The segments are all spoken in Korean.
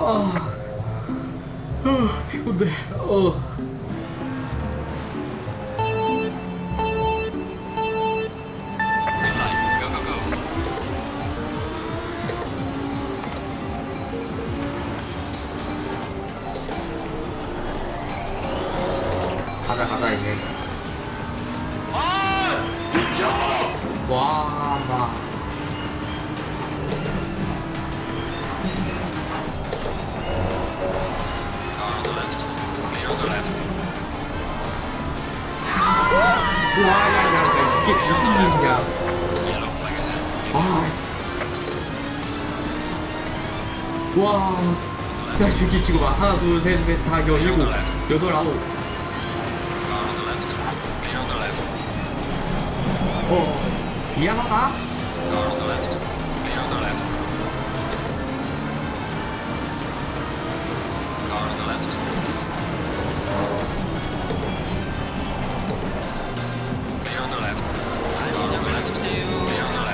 아, 아 피곤해. 어. 가자 가자 이제. 와, 나. 와, 야, 야, 야, 이게 무슨 일이야. 아. 와. 야, 저기 지금 하나, 둘, 셋, 넷, 다, 여, 일곱, 여덟, 아홉. 어, 미안하다. on the left. Turn on the left.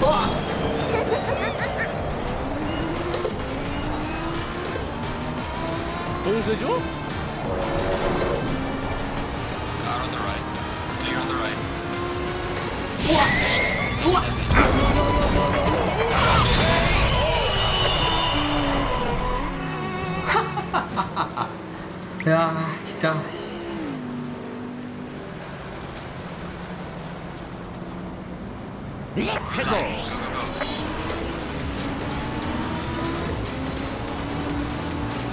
우와. 야, 진짜. Electrical!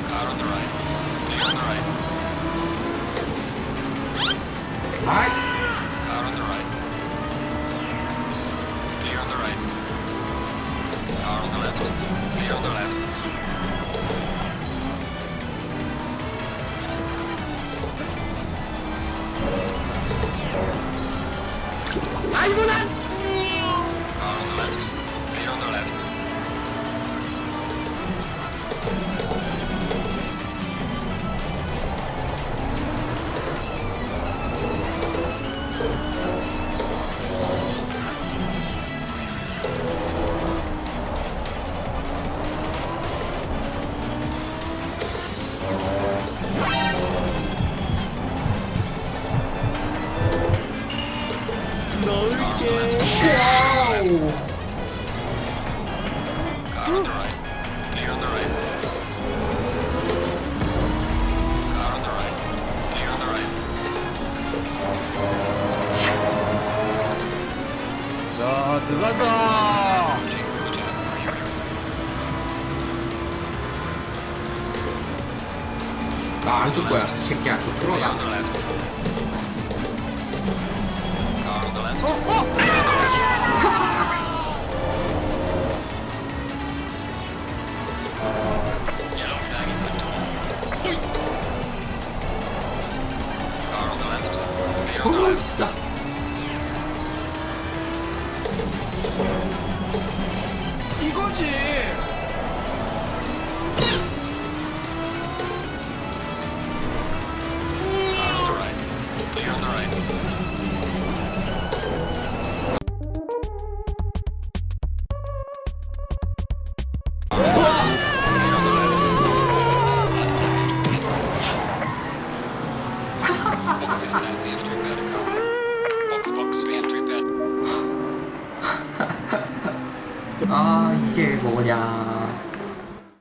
Car on the right. Clear on the right. 들어가자. 나 안 줄 거야, 이 새끼야. 너 들어가. 어, 진짜. 이거지. 이게 뭐냐.